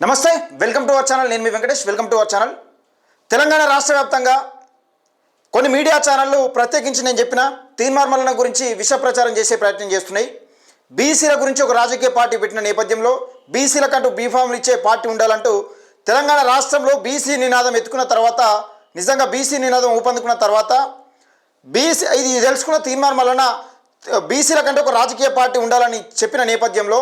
నమస్తే welcome to our channel. నేను మీ Venkatesh. Welcome to our channel. Telangana రాష్ట్ర వ్యాప్తంగా కొన్ని మీడియా ఛానళ్ళు ప్రత్యేకించి నేను చెప్పిన తీర్మార్మలన గురించి విష ప్రచారం చేసే ప్రయత్నం చేస్తున్నాయి. బీసీల గురించి ఒక రాజకీయ పార్టీ పెట్టిన నేపథ్యంలో బీసీలకంటూ బీఫామ్లు ఇచ్చే పార్టీ ఉండాలంటూ తెలంగాణ రాష్ట్రంలో బీసీ నినాదం ఎత్తుకున్న తర్వాత నిజంగా బీసీ నినాదం ఊపందుకున్న తర్వాత బీసీ ఇది తెలుసుకున్న తీర్మానం వలన బీసీల కంటే ఒక రాజకీయ పార్టీ ఉండాలని చెప్పిన నేపథ్యంలో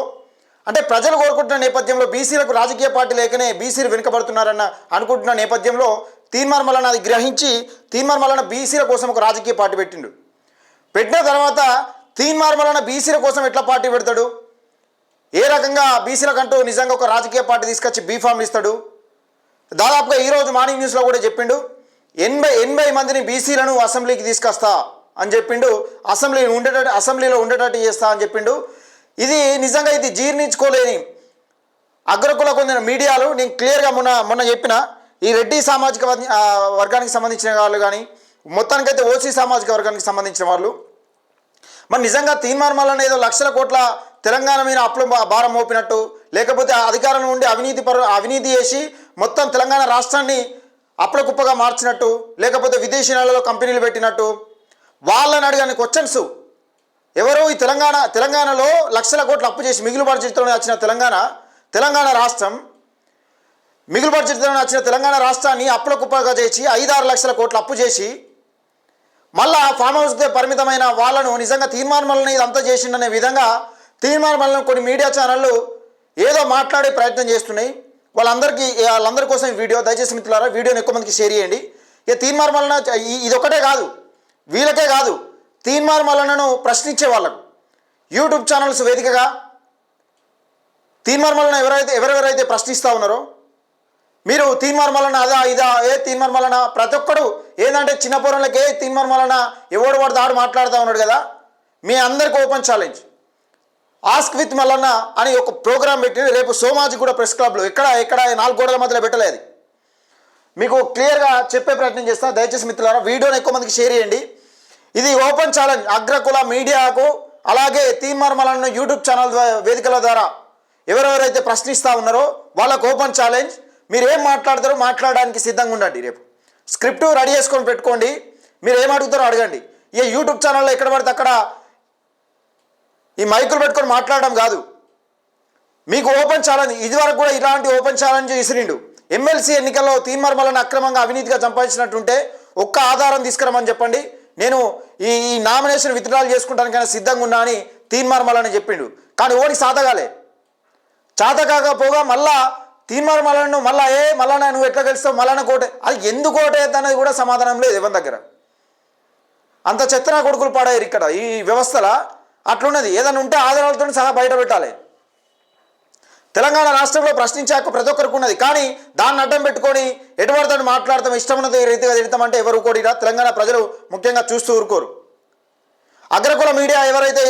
అంటే ప్రజలు కోరుకుంటున్న నేపథ్యంలో బీసీలకు రాజకీయ పార్టీ లేకనే బీసీలు వెనుకబడుతున్నారన్న అనుకుంటున్న నేపథ్యంలో తీన్మార్ వలన అది గ్రహించి తీన్మార్ వలన బీసీల కోసం ఒక రాజకీయ పార్టీ పెట్టిండు. పెట్టిన తర్వాత తీర్మానం వలన బీసీల కోసం ఎట్లా పార్టీ పెడతాడు? ఏ రకంగా బీసీలకంటూ నిజంగా ఒక రాజకీయ పార్టీ తీసుకొచ్చి బీఫామ్ ఇస్తాడు? దాదాపుగా ఈరోజు మార్నింగ్ న్యూస్లో కూడా చెప్పిండు ఎనభై ఎనభై మందిని బీసీలను అసెంబ్లీకి తీసుకొస్తా అని చెప్పిండు అసెంబ్లీ ఉండేటట్టు అసెంబ్లీలో ఉండేటట్టు చేస్తా అని చెప్పిండు ఇది నిజంగా ఇది జీర్ణించుకోలేని అగ్రకుల కొందిన మీడియాలు నేను క్లియర్గా మొన్న మొన్న చెప్పిన ఈ రెడ్డి సామాజిక వర్గానికి సంబంధించిన వాళ్ళు కానీ మొత్తానికైతే ఓసీ సామాజిక వర్గానికి సంబంధించిన వాళ్ళు. మరి నిజంగా తీర్మానం ఏదో లక్షల కోట్ల తెలంగాణ మీద అప్పులు భారం మోపినట్టు లేకపోతే అధికారంలో ఉండి అవినీతి పరు అవినీతి చేసి మొత్తం తెలంగాణ రాష్ట్రాన్ని అప్పుల కుప్పగా మార్చినట్టు లేకపోతే విదేశీ నెలలో కంపెనీలు పెట్టినట్టు వాళ్ళని అడిగిన క్వశ్చన్స్ ఎవరు ఈ తెలంగాణ తెలంగాణలో లక్షల కోట్లు అప్పు చేసి మిగులు బడ్జెట్తో వచ్చిన తెలంగాణ తెలంగాణ రాష్ట్రం మిగులు బడ్జెట్తో వచ్చిన తెలంగాణ రాష్ట్రాన్ని అప్పుల కుప్పగా చేసి ఐదారు లక్షల కోట్లు అప్పు చేసి మళ్ళా ఫామ్ హౌస్కే పరిమితమైన వాళ్ళను నిజంగా తీర్మానాలను ఇదంతా చేసిండనే విధంగా తీర్మానాలను కొన్ని మీడియా ఛానళ్ళు ఏదో మాట్లాడే ప్రయత్నం చేస్తున్నాయి. వాళ్ళందరికీ వాళ్ళందరి కోసం వీడియో దయచేసి మిత్రులారా వీడియోని ఎక్కువ మందికి షేర్ చేయండి. ఇక తీర్మానం ఇది ఒకటే కాదు. వీళ్ళకే కాదు. తీర్మానాలను ప్రశ్నించే వాళ్ళకు. యూట్యూబ్ ఛానల్స్ వేదికగా తీర్మానాలను ఎవరైతే ఎవరెవరైతే ప్రశ్నిస్తూ ఉన్నారో మీరు తీన్మార్మలన అదా ఇదా ఏ తీన్మార్మలన ప్రతి ఒక్కడు ఏంటంటే చిన్న పొరలకి ఏ తీన్మార్మలన ఎవడు వాడు దాడు మాట్లాడుతూ ఉన్నాడు కదా మీ అందరికి open challenge. Ask with Mallanna అని ఒక ప్రోగ్రామ్ పెట్టి రేపు సోమాజి కూడా ప్రెస్ క్లబ్లో ఎక్కడ ఎక్కడ నాలుగు గోడల మధ్యలో పెట్టలేదు. మీకు క్లియర్గా చెప్పే ప్రయత్నం చేస్తా. దయచేసి మిత్రులారా వీడియోని ఎక్కువ మందికి షేర్ చేయండి. ఇది ఓపెన్ ఛాలెంజ్ అగ్రకుల మీడియాకు అలాగే తీమర్మలను యూట్యూబ్ ఛానల్ వేదికల ద్వారా. ఎవరెవరైతే ప్రశ్నిస్తూ ఉన్నారో వాళ్ళకు ఓపెన్ ఛాలెంజ్. మీరు ఏం మాట్లాడతారో మాట్లాడడానికి సిద్ధంగా ఉండండి రేపు. స్క్రిప్ట్ రెడీ చేసుకొని పెట్టుకోండి. మీరు ఏం అడుగుతారో అడగండి. ఈ యూట్యూబ్ ఛానల్లో ఎక్కడ పడితే అక్కడ ఈ మైకులు పెట్టుకొని మాట్లాడడం కాదు. మీకు ఓపెన్ ఛాలెంజ్ ఇది వరకు కూడా ఇలాంటి ఓపెన్ ఛాలెంజ్ ఇసిరిండు. ఎమ్మెల్సీ ఎన్నికల్లో తీర్మార్మలను అక్రమంగా అవినీతిగా సంపాదించినట్టుంటే ఒక్క ఆధారం తీసుకురమని చెప్పండి. నేను ఈ ఈ నామినేషన్ విత్డ్రాల్ చేసుకుంటానికైనా సిద్ధంగా ఉన్నా అని తీర్మార్మలని చెప్పిండు. కానీ ఓడి సాధగాలే. చేత కాకపోగా మళ్ళా తీర్మార్మలను మళ్ళా ఏ మళ్ళా నువ్వు ఎట్లా గెలుస్తావు? మళ్ళా కోటే. అది ఎందుకు అనేది కూడా సమాధానం లేదు ఎవరి దగ్గర. అంత చెత్తనా కొడుకులు పాడారు ఇక్కడ. ఈ వ్యవస్థల అట్లున్నది. ఏదైనా ఉంటే ఆధారాలతో సహా బయట పెట్టాలి. తెలంగాణ రాష్ట్రంలో ప్రశ్నించాక ప్రతి ఒక్కరికి ఉన్నది. కానీ దాన్ని అడ్డం పెట్టుకొని ఎటువడతాడు మాట్లాడతాం ఇష్టమున్నది రీతిగా తిడతామంటే ఎవరు కూడా తెలంగాణ ప్రజలు ముఖ్యంగా చూస్తూ ఊరుకోరు. అగ్రకుల మీడియా ఎవరైతే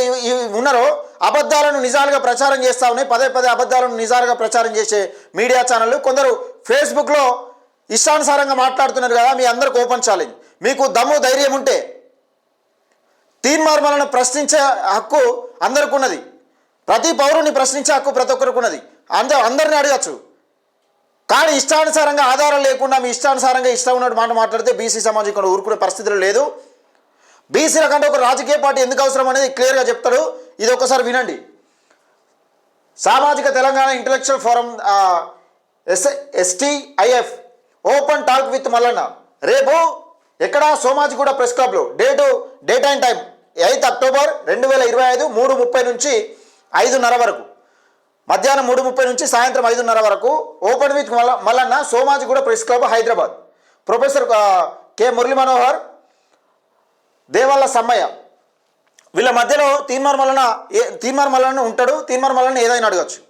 ఉన్నారో అబద్ధాలను నిజాలుగా ప్రచారం చేస్తూ ఉన్నాయి. పదే పదే అబద్ధాలను నిజాలుగా ప్రచారం చేసే మీడియా ఛానళ్ళు. కొందరు ఫేస్బుక్లో ఇష్టానుసారంగా మాట్లాడుతున్నారు కదా మీ అందరికి ఓపెన్ ఛాలెంజ్. మీకు దమ్ము ధైర్యం ఉంటే తీర్మార్మలను ప్రశ్నించే హక్కు అందరికి ఉన్నది ప్రతి పౌరుని ప్రశ్నించే హక్కు ప్రతి ఒక్కరికి ఉన్నది అందరూ అందరిని అడగచ్చు. కానీ ఇష్టానుసారంగా ఆధారం లేకుండా మీ ఇష్టానుసారంగా ఇష్టం ఉన్నట్టు మాట మాట్లాడితే బీసీ సమాజం ఇక్కడ ఊరుకునే పరిస్థితులు లేదు. బీసీల కంటే ఒక రాజకీయ పార్టీ ఎందుకు అవసరం అనేది క్లియర్గా చెప్తాడు. ఇది ఒకసారి వినండి. సామాజిక Telangana intellectual forum S STIF open talk with Mallanna. రేపు ఎక్కడ సోమాజిగూడ ప్రెస్ క్లబ్లో date date and time eighth October రెండు వేల ఇరవై ఐదు మూడు ముప్పై నుంచి ఐదున్నర వరకు. మధ్యాహ్నం మూడు ముప్పై నుంచి సాయంత్రం ఐదున్నర వరకు open with Malla Mallanna Somajiguda press club Hyderabad. Professor K. Murali Manohar Devalla Sammaiah. వీళ్ళ మధ్యలో తీన్మార్ మల్లన ఏ తీన్మార్ మల్లన ఉంటాడు. తీన్మార్ మల్లన ఏదైనా అడగచ్చు.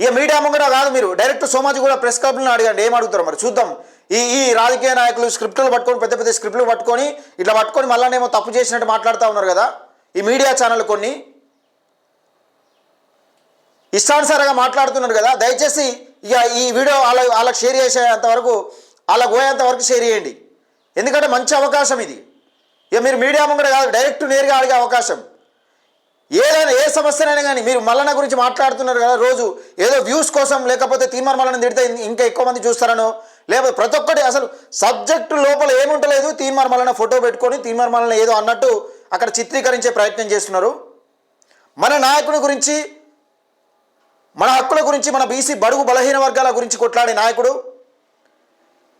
ఇక మీడియా ముంగట కాదు మీరు. డైరెక్ట్ సోమాజి కూడా ప్రెస్ క్లబ్లను అడగండి. ఏం అడుగుతారు మరి చూద్దాం. ఈ ఈ రాజకీయ నాయకులు స్క్రిప్టులు పట్టుకొని పెద్ద పెద్ద స్క్రిప్టులు పట్టుకొని ఇట్లా పట్టుకొని మళ్ళానేమో తప్పు చేసినట్టు మాట్లాడుతూ ఉన్నారు కదా. ఈ మీడియా ఛానల్ కొన్ని. ఇష్టానుసారంగా మాట్లాడుతున్నారు కదా దయచేసి ఇక ఈ వీడియో వాళ్ళ వాళ్ళకి షేర్ చేసేంత వరకు వాళ్ళకి పోయేంత వరకు షేర్ చేయండి. ఎందుకంటే మంచి అవకాశం ఇది. ఇక మీరు మీడియా ముంగడ కాదు డైరెక్ట్ నేరుగా అడిగే అవకాశం. ఏదైనా ఏ సమస్యనైనా కానీ మీరు మల్లన గురించి మాట్లాడుతున్నారు కదా రోజు ఏదో వ్యూస్ కోసం లేకపోతే తీర్మాన మల్లన తిడితే ఇంకా ఎక్కువ మంది చూస్తారనో లేకపోతే ప్రతి ఒక్కటి అసలు సబ్జెక్టు లోపల ఏముంటలేదు తీర్మార్ మల్లన ఫోటో పెట్టుకొని తీర్మార్ మల్లన ఏదో అన్నట్టు అక్కడ చిత్రీకరించే ప్రయత్నం చేస్తున్నారు. మన నాయకుడి గురించి మన హక్కుల గురించి మన బీసీ బడుగు బలహీన వర్గాల గురించి కొట్లాడే నాయకుడు.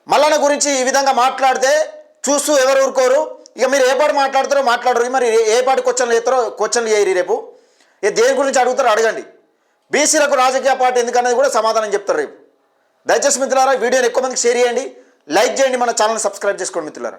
మల్లన గురించి ఈ విధంగా మాట్లాడితే చూస్తూ ఎవరు ఊరుకోరు. ఇక మీరు ఏ పాటు మాట్లాడతారో మాట్లాడరు. మరి ఏ- పాటు క్వశ్చన్లు చేస్తారో క్వశ్చన్లు చేయరు రేపు. ఏ దేని గురించి అడుగుతారో అడగండి. బీసీలకు రాజకీయ పార్టీ ఎందుకనేది కూడా సమాధానం చెప్తారు రేపు. దయచేసి మిత్రులారా వీడియోని ఎక్కువ మందికి షేర్ చేయండి. లైక్ చేయండి మన ఛానల్ సబ్స్క్రైబ్ చేసుకోండి మిత్రులారా.